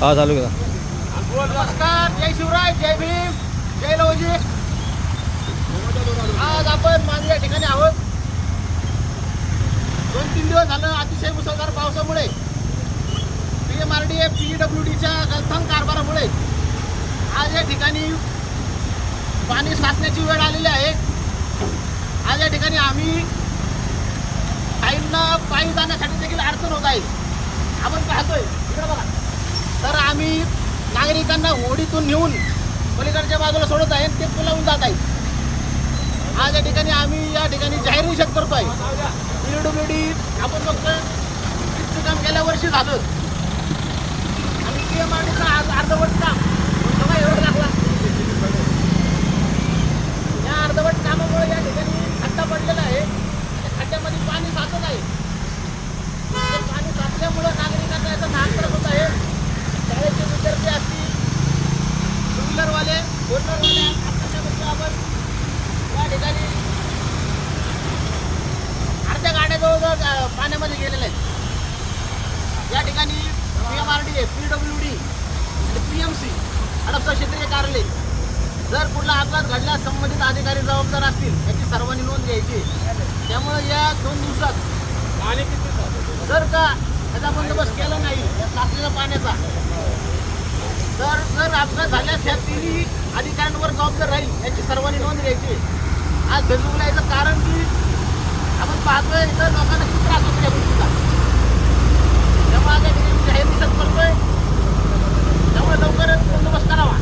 हा चालू केला. नमस्कार जय शिवराय जय भीम जय लवजी आज आपण माझे या ठिकाणी आहोत. दोन तीन दिवस झालं अतिशय मुसळधार पावसामुळे. P M R D F P W डीच्या गलथान कारभारामुळे आज या ठिकाणी पाणी साचण्याची वेळ आलेली आहे. आज या ठिकाणी आम्ही काहींना पायी जाण्यासाठी देखील अडचण होत आहे. आपण पाहतोय इकडे बघा. तर आम्ही नागरिकांना होडीतून नेऊन पलीकडच्या बाजूला सोडत आहे ते पुलावून जात आहे आज या ठिकाणी आम्ही या ठिकाणी जाहीर निषेध करतोय. पीडब्ल्यूडी आपण फक्त काम गेल्या वर्षी झालं आणि पी एम आर डीचं आज अर्धवट काम बघा एवढं लागला या अर्धवट कामामुळे या ठिकाणी खड्डा पडलेला आहे त्या खड्ड्यामध्ये पाणी साचत आहे ते पाणी साचल्यामुळं नागरिकांना याचा नाग त्रास होत आहे शाळेचे विद्यार्थी असतील टू आपण या ठिकाणी अर्ध्या गाड्या जवळजवळ पाण्यामध्ये गेलेल्या आहेत. या ठिकाणी P M R D A P W D आणि पी एम सी हडपसर क्षेत्रीय कार्यालय. जर कुठला अपघात घडल्यास संबंधित अधिकारी जबाबदार असतील याची सर्वांनी नोंद घ्यायची त्यामुळे या दोन दिवसात जर का त्याचा बंदोबस्त केला नाही या साचलेल्या पाण्याचा तर जर अपघात झाल्यास या तिन्ही अधिकाऱ्यांवर जबाबदार राहील याची सर्वांनी नोंद घ्यायची. आज फेसबुकला याचं कारण की आपण पाहतोय तर लोकांना किती त्रास होतो या गोष्टीचा. त्यामुळे आता मी दिसत निषेध करतोय त्यामुळे लवकरच बंदोबस्त करावा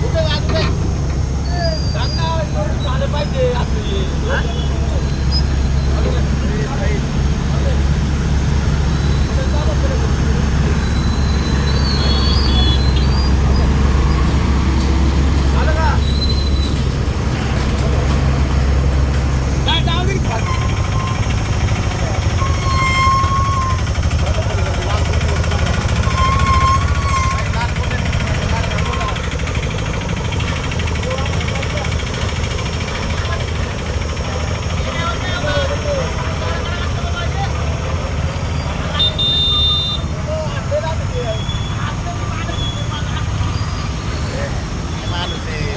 कुठे वाजले झालं पाहिजे माणूस आहे